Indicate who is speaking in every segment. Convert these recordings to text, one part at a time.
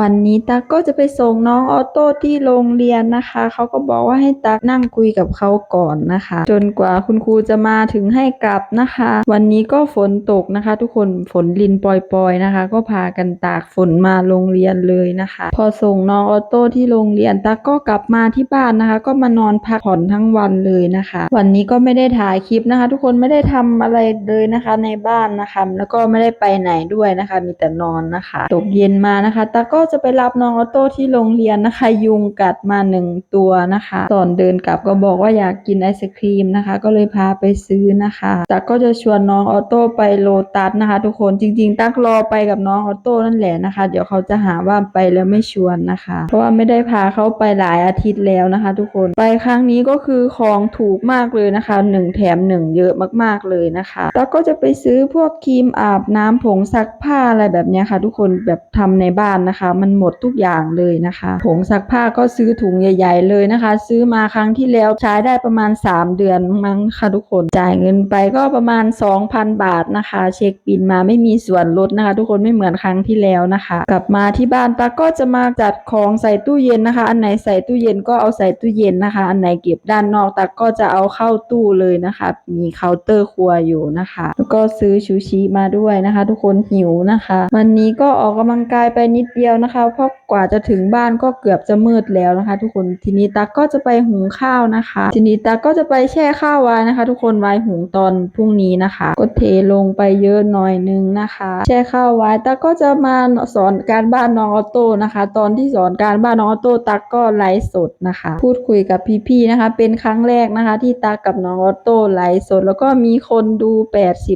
Speaker 1: วันนี้ตักก็จะไปส่งน้องออโต้ที่โรงเรียนนะคะ เขาก็บอกว่าให้ตักนั่งคุยกับเขาก่อนนะคะ จนกว่าคุณครูจะมาถึงให้กลับนะคะ วันนี้ก็ฝนตกนะคะ ทุกคนฝนลินปล่อยๆนะคะ ก็พากันตากฝนมาโรงเรียนเลยนะคะ พอส่งน้องออโต้ที่โรงเรียนตักก็กลับมาที่บ้านนะคะ ก็มานอนพักผ่อนทั้งวันเลยนะคะ วันนี้ก็ไม่ได้ถ่ายคลิปนะคะ ทุกคนไม่ได้ทำอะไรเลยนะคะในบ้านนะคะ แล้วก็ไม่ได้ไปไหนด้วยนะคะ มีแต่นอนนะคะ ตกเย็นมานะคะตาก็จะไปรับน้องออโต้ที่โรงเรียนนะคะ ยุงกัดมาหนึ่งตัวนะคะตอนเดินกลับก็บอกว่าอยากกินไอศครีมนะคะ ก็เลยพาไปซื้อนะคะตาก็จะชวนน้องออโต้ไปโลตัสนะคะ ทุกคนจริง ๆ ตักรอไปกับน้องออโต้นั่นแหละนะคะ เดี๋ยวเขาจะหาว่าไปแล้วไม่ชวนนะคะ เพราะว่าไม่ได้พาเขาไปหลายอาทิตย์แล้วนะคะ ทุกคนไปครั้งนี้ก็คือของถูกมากเลยนะคะหนึ่งแถมหนึ่งเยอะมากๆเลยนะคะแล้วก็จะไปซื้อพวกครีมอาบน้ำผงซักผ้าอะไรแบบนี้ค่ะ ทุกคนแบบทำในบ้านนะคะมันหมดทุกอย่างเลยนะคะผงซักผ้าก็ซื้อถุงใหญ่ ๆ เลยนะคะ ซื้อมาครั้งที่แล้วใช้ได้ประมาณ 3 เดือนมั้งค่ะทุกคนจ่ายเงินไปก็ประมาณ 2,000 บาทนะคะ เช็คบินมาไม่มีส่วนลดนะคะ ทุกคนไม่เหมือนครั้งที่แล้วนะคะ กลับมาที่บ้านตาก็จะมาจัดของใส่ตู้เย็นนะคะ อันไหนใส่ตู้เย็นก็เอาใส่ตู้เย็นนะคะ อันไหนเก็บด้านนอกตาก็จะเอาเข้าตู้เลยนะคะ มีเคาน์เตอร์ครัวอยู่นะคะ แล้วก็ซื้อชูชีมาด้วยนะคะ ทุกคนหิวนะคะ วันนี้ก็ออกกำลังกายไปนิดเดียวนะคะ เพราะกว่าจะถึงบ้านก็เกือบจะมืดแล้วนะคะ ทุกคนทีนี้ตาก็จะไปหุงข้าวนะคะ ทีนี้ตาก็จะไปแช่ข้าวไว้นะคะ ทุกคนไว้หุงตอนพรุ่งนี้นะคะ ก็เทลงไปเยอะหน่อยนึงนะคะ แช่ข้าวไว้ตาก็จะมาสอนการบ้านน้องออโต้นะคะ ตอนที่สอนการบ้านน้องออโต้ตาก็ไลฟ์สดนะคะ พูดคุยกับพี่ๆนะคะ เป็นครั้งแรกนะคะ ที่ตากับน้องออโต้ไลฟ์สด แล้วก็มีคนดู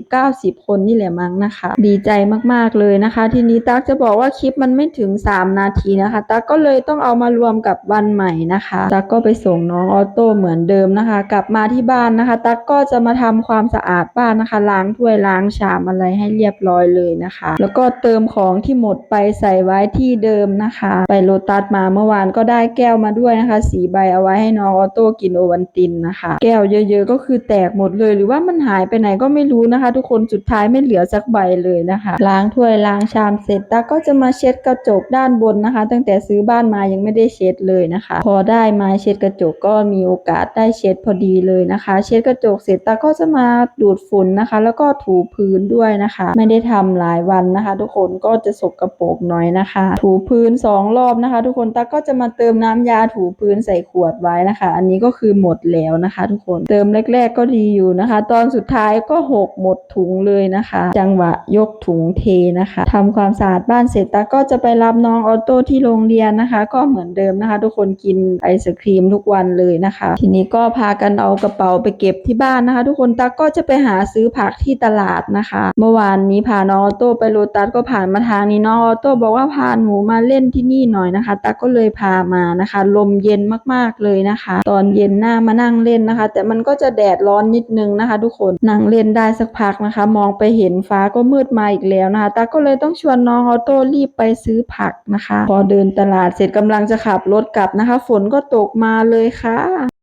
Speaker 1: 80-90 คนนี่แหละมั้งนะคะ ดีใจมากๆเลยนะคะ ทีนี้ตักจะบอกว่าคลิปมันไม่ถึง3 นาทีนะคะตักก็เลยต้องเอามารวมกับวันใหม่นะคะตักก็ไปส่งน้องออโต้เหมือนเดิมนะคะ กลับมาที่บ้านนะคะตักก็จะมาทำความสะอาดบ้านนะคะ ล้างถ้วยล้างชามอะไรให้เรียบร้อยเลยนะคะ แล้วก็เติมของที่หมดไปใส่ไว้ที่เดิมนะคะ ไปโลตัสมาเมื่อวานก็ได้แก้วมาด้วยนะคะ สีใบเอาไว้ให้น้องออโต้กินโอวันตินนะคะ แก้วเยอะๆก็คือแตกหมดเลย หรือว่ามันหายไปไหนก็ไม่รู้นะคะ ทุกคนสุดท้ายไม่เหลือสักใบเลยนะคะ ล้างถ้วยล้างชามเสร็จตาก็จะมาเช็ดกระจกด้านบนนะคะ ตั้งแต่ซื้อบ้านมายังไม่ได้เช็ดเลยนะคะ พอได้ม้เช็ดกระจกก็มีโอกาสได้เช็ดพอดีเลยนะคะ เช็ดกระจกเสร็จตาก็จะมาดูดฝุ่นนะคะ แล้วก็ถูพื้นด้วยนะคะ ไม่ได้ทำหลายวันนะคะ ทุกคนก็จะสกรปรกหน่อยนะคะ ถูพื้นสองรอบนะคะ ทุกคนตาก็จะมาเติมน้ำยาถูพื้นใส่ขวดไว้นะคะ อันนี้ก็คือหมดแล้วนะคะ ทุกคนเติมแรก ๆ ก็ดีอยู่นะคะ ตอนสุดท้ายก็หกหมดถุงเลยนะคะ จังหวะยกถุงเทนะคะทำความสะอาดบ้านเสร็จตาก็จะไปรับน้องออโต้ที่โรงเรียนนะคะ ก็เหมือนเดิมนะคะ ทุกคนกินไอศครีมทุกวันเลยนะคะ ทีนี้ก็พากันเอากระเป๋าไปเก็บที่บ้านนะคะ ทุกคนตาก็จะไปหาซื้อผักที่ตลาดนะคะ เมื่อวานนี้พาน้องออโต้ไปโลตัสก็ผ่านมาทางนี้น้องออโต้บอกว่าพาหนูมาเล่นที่นี่หน่อยนะคะตาก็เลยพามานะคะ ลมเย็นมากๆเลยนะคะ ตอนเย็นหน้ามานั่งเล่นนะคะ แต่มันก็จะแดดร้อนนิดนึงนะคะ ทุกคนนั่งเล่นได้สักพักนะคะ มองไปเห็นฟ้าก็มืดมาอีกแล้วนะคะตาก็เลยต้องชวนน้องออโต้รีบไปซื้อผผักนะคะ พอเดินตลาดเสร็จกำลังจะขับรถกลับนะคะ ฝนก็ตกมาเลยค่ะ